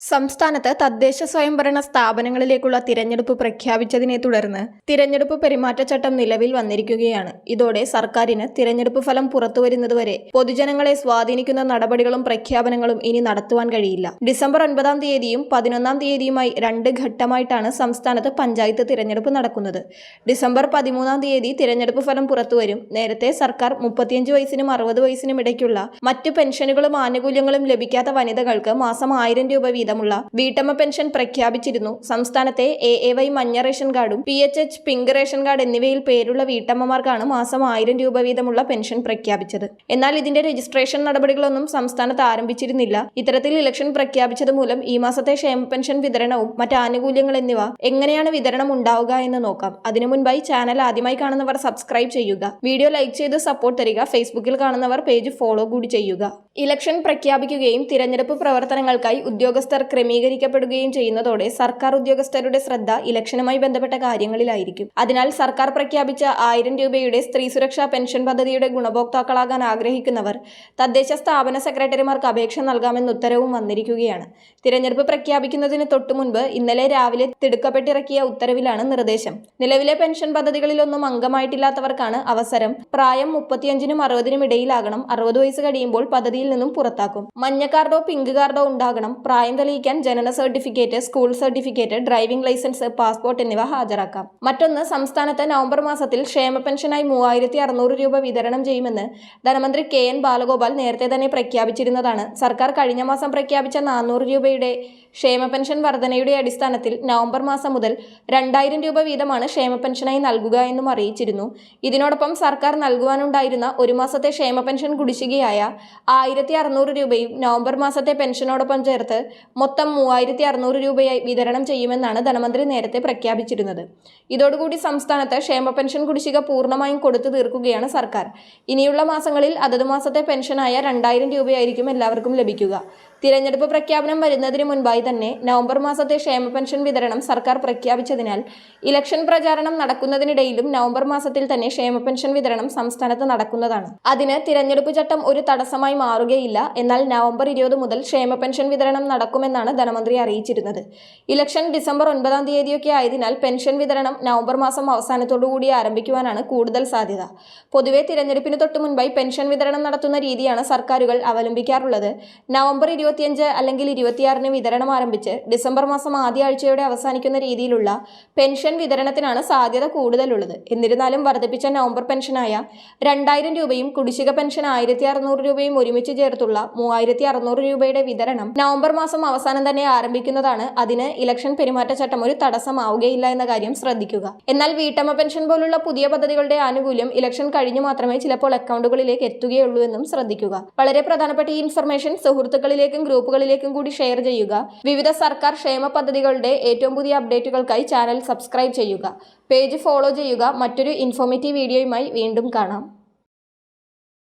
സംസ്ഥാനത്ത് തദ്ദേശ സ്വയംഭരണ സ്ഥാപനങ്ങളിലേക്കുള്ള തിരഞ്ഞെടുപ്പ് പ്രഖ്യാപിച്ചതിനെ തുടർന്ന് തിരഞ്ഞെടുപ്പ് പെരുമാറ്റച്ചട്ടം നിലവിൽ വന്നിരിക്കുകയാണ്. ഇതോടെ സർക്കാരിന് തിരഞ്ഞെടുപ്പ് ഫലം പുറത്തുവരുന്നതുവരെ പൊതുജനങ്ങളെ സ്വാധീനിക്കുന്ന നടപടികളും പ്രഖ്യാപനങ്ങളും ഇനി നടത്തുവാൻ കഴിയില്ല. ഡിസംബർ ഒൻപതാം തീയതിയും പതിനൊന്നാം തീയതിയുമായി രണ്ട് ഘട്ടമായിട്ടാണ് സംസ്ഥാനത്ത് പഞ്ചായത്ത് തിരഞ്ഞെടുപ്പ് നടക്കുന്നത്. ഡിസംബർ പതിമൂന്നാം തീയതി തിരഞ്ഞെടുപ്പ് ഫലം പുറത്തുവരും. നേരത്തെ സർക്കാർ മുപ്പത്തിയഞ്ച് വയസ്സിനും അറുപത് വയസ്സിനും ഇടയ്ക്കുള്ള മറ്റ് പെൻഷനുകളും ആനുകൂല്യങ്ങളും ലഭിക്കാത്ത വനിതകൾക്ക് മാസം ആയിരം രൂപ വീതമുള്ള വീട്ടമ്മ പെൻഷൻ പ്രഖ്യാപിച്ചിരുന്നു. സംസ്ഥാനത്തെ എ എ വൈ മഞ്ഞ റേഷൻ കാർഡും P H H pink ration card എന്നിവയിൽ പേരുള്ള വീട്ടമ്മമാർക്കാണ് മാസം ആയിരം രൂപ വീതമുള്ള പെൻഷൻ പ്രഖ്യാപിച്ചത്. എന്നാൽ ഇതിന്റെ രജിസ്ട്രേഷൻ നടപടികളൊന്നും സംസ്ഥാനത്ത് ആരംഭിച്ചിരുന്നില്ല. ഇത്തരത്തിൽ ഇലക്ഷൻ പ്രഖ്യാപിച്ചത് മൂലം ഈ മാസത്തെ ക്ഷേമ പെൻഷൻ വിതരണവും മറ്റ് ആനുകൂല്യങ്ങൾ എന്നിവ എങ്ങനെയാണ് വിതരണം ഉണ്ടാവുക എന്ന് നോക്കാം. അതിനു മുൻപായി ചാനൽ ആദ്യമായി കാണുന്നവർ സബ്സ്ക്രൈബ് ചെയ്യുക. വീഡിയോ ലൈക്ക് ചെയ്ത് സപ്പോർട്ട് തരിക. ഫേസ്ബുക്കിൽ കാണുന്നവർ പേജ് ഫോളോ കൂടി ചെയ്യുക. ഇലക്ഷൻ പ്രഖ്യാപിക്കുകയും തിരഞ്ഞെടുപ്പ് പ്രവർത്തനങ്ങൾക്കായി ഉദ്യോഗസ്ഥർ ക്രമീകരിക്കപ്പെടുകയും ചെയ്യുന്നതോടെ സർക്കാർ ഉദ്യോഗസ്ഥരുടെ ശ്രദ്ധ ഇലക്ഷനുമായി ബന്ധപ്പെട്ട കാര്യങ്ങളിലായിരിക്കും. അതിനാൽ സർക്കാർ പ്രഖ്യാപിച്ച ആയിരം രൂപയുടെ സ്ത്രീ സുരക്ഷാ പെൻഷൻ പദ്ധതിയുടെ ഗുണഭോക്താക്കളാകാൻ ആഗ്രഹിക്കുന്നവർ തദ്ദേശ സ്ഥാപന സെക്രട്ടറിമാർക്ക് അപേക്ഷ നൽകാമെന്ന ഉത്തരവും വന്നിരിക്കുകയാണ്. തിരഞ്ഞെടുപ്പ് പ്രഖ്യാപിക്കുന്നതിന് തൊട്ടു മുൻപ് ഇന്നലെ രാവിലെ തിടുക്കപ്പെട്ടിറക്കിയ ഉത്തരവിലാണ് നിർദ്ദേശം. നിലവിലെ പെൻഷൻ പദ്ധതികളിലൊന്നും അംഗമായിട്ടില്ലാത്തവർക്കാണ് അവസരം. പ്രായം മുപ്പത്തിയഞ്ചിനും അറുപതിനും ഇടയിലാകണം. അറുപത് വയസ്സ് കഴിയുമ്പോൾ പദ്ധതിയിൽ നിന്നും പുറത്താക്കും. മഞ്ഞ കാർഡോ പിങ്ക് കാർഡോ ഉണ്ടാകണം. പ്രായം തെളിയിക്കാൻ ജനന certificate school certificate driving licence passport എന്നിവ ഹാജരാക്കാം. മറ്റൊന്ന് സംസ്ഥാനത്ത് നവംബർ മാസത്തിൽ ക്ഷേമ പെൻഷനായി മൂവായിരത്തി അറുന്നൂറ് രൂപ വിതരണം ചെയ്യുമെന്ന് ധനമന്ത്രി കെ എൻ ബാലഗോപാൽ നേരത്തെ തന്നെ പ്രഖ്യാപിച്ചിരുന്നതാണ്. സർക്കാർ കഴിഞ്ഞ മാസം പ്രഖ്യാപിച്ച നാനൂറ് രൂപയുടെ ക്ഷേമ പെൻഷൻ വർധനയുടെ അടിസ്ഥാനത്തിൽ നവംബർ മാസം മുതൽ രണ്ടായിരം രൂപ വീതമാണ് ക്ഷേമ പെൻഷനായി നൽകുക എന്നും അറിയിച്ചിരുന്നു. ഇതിനോടൊപ്പം സർക്കാർ നൽകുവാനുണ്ടായിരുന്ന ഒരു മാസത്തെ ക്ഷേമ പെൻഷൻ കുടിശ്ശികയായ ആയിരത്തി രൂപയും നവംബർ മാസത്തെ പെൻഷനോടൊപ്പം ചേർത്ത് മൊത്തം മൂവായിരത്തി അറുന്നൂറ് രൂപയായി വിതരണം ചെയ്യുമെന്നാണ് ധനമന്ത്രി നേരത്തെ പ്രഖ്യാപിച്ചിരുന്നത്. ഇതോടുകൂടി സംസ്ഥാനത്ത് ക്ഷേമ പെൻഷൻ കുടിശ്ശിക പൂർണമായും കൊടുത്തു തീർക്കുകയാണ് സർക്കാർ. ഇനിയുള്ള മാസങ്ങളിൽ അതത് മാസത്തെ പെൻഷനായ രണ്ടായിരം രൂപയായിരിക്കും എല്ലാവർക്കും ലഭിക്കുക. തിരഞ്ഞെടുപ്പ് പ്രഖ്യാപനം വരുന്നതിന് മുൻപായി തന്നെ നവംബർ മാസത്തെ ക്ഷേമ പെൻഷൻ വിതരണം സർക്കാർ പ്രഖ്യാപിച്ചതിനാൽ ഇലക്ഷൻ പ്രചാരണം നടക്കുന്നതിനിടയിലും നവംബർ മാസത്തിൽ തന്നെ ക്ഷേമ പെൻഷൻ വിതരണം സംസ്ഥാനത്ത് നടക്കുന്നതാണ്. അതിന് തിരഞ്ഞെടുപ്പ് ചട്ടം ഒരു തടസ്സമായി മാറുകയില്ല. എന്നാൽ നവംബർ ഇരുപത് മുതൽ ക്ഷേമ പെൻഷൻ വിതരണം നടക്കുമെന്നാണ് ധനമന്ത്രി അറിയിച്ചിരുന്നത്. ഇലക്ഷൻ ഡിസംബർ ഒൻപതാം തീയതിയൊക്കെ ആയതിനാൽ പെൻഷൻ വിതരണം നവംബർ മാസം അവസാനത്തോടുകൂടി ആരംഭിക്കുവാനാണ് കൂടുതൽ സാധ്യത. പൊതുവെ തിരഞ്ഞെടുപ്പിന് തൊട്ടു മുൻപായി പെൻഷൻ വിതരണം നടത്തുന്ന രീതിയാണ് സർക്കാരുകൾ അവലംബിക്കാറുള്ളത്. നവംബർ ഇരുപത്തിയഞ്ച് അല്ലെങ്കിൽ ഇരുപത്തിയാറിന് വിതരണം ആരംഭിച്ച് ഡിസംബർ മാസം ആദ്യ ആഴ്ചയോടെ അവസാനിക്കുന്ന രീതിയിലുള്ള പെൻഷൻ വിതരണത്തിനാണ് സാധ്യത കൂടുതലുള്ളത്. എന്നിരുന്നാലും വർദ്ധിപ്പിച്ച നവംബർ പെൻഷനായ രണ്ടായിരം രൂപയും കുടിശ്ശിക പെൻഷൻ ആയിരത്തി അറുന്നൂറ് രൂപയും ഒരുമിച്ച് ചേർത്തുള്ള മൂവായിരത്തി അറുന്നൂറ് രൂപയുടെ വിതരണം നവംബർ മാസം അവസാനം തന്നെ ആരംഭിക്കുന്നതാണ്. അതിന് ഇലക്ഷൻ പെരുമാറ്റച്ചട്ടം ഒരു തടസ്സമാവുകയില്ല എന്ന കാര്യം ശ്രദ്ധിക്കുക. എന്നാൽ വീട്ടമ്മ പെൻഷൻ പോലുള്ള പുതിയ പദ്ധതികളുടെ ആനുകൂല്യം ഇലക്ഷൻ കഴിഞ്ഞു മാത്രമേ ചിലപ്പോൾ അക്കൗണ്ടുകളിലേക്ക് എത്തുകയുള്ളൂ എന്നും ശ്രദ്ധിക്കുക. വളരെ പ്രധാനപ്പെട്ട ഈ ഇൻഫർമേഷൻ സുഹൃത്തുക്കളിലേക്കും ഗ്രൂപ്പുകളിലേക്കും കൂടി ഷെയർ ചെയ്യുക. വിവിധ സർക്കാർ ക്ഷേമ പദ്ധതികളുടെ ഏറ്റവും പുതിയ അപ്ഡേറ്റുകൾക്കായി ചാനൽ സബ്സ്ക്രൈബ് ചെയ്യുക. പേജ് ഫോളോ ചെയ്യുക. മറ്റൊരു ഇൻഫോർമേറ്റീവ് വീഡിയോയുമായി വീണ്ടും കാണാം.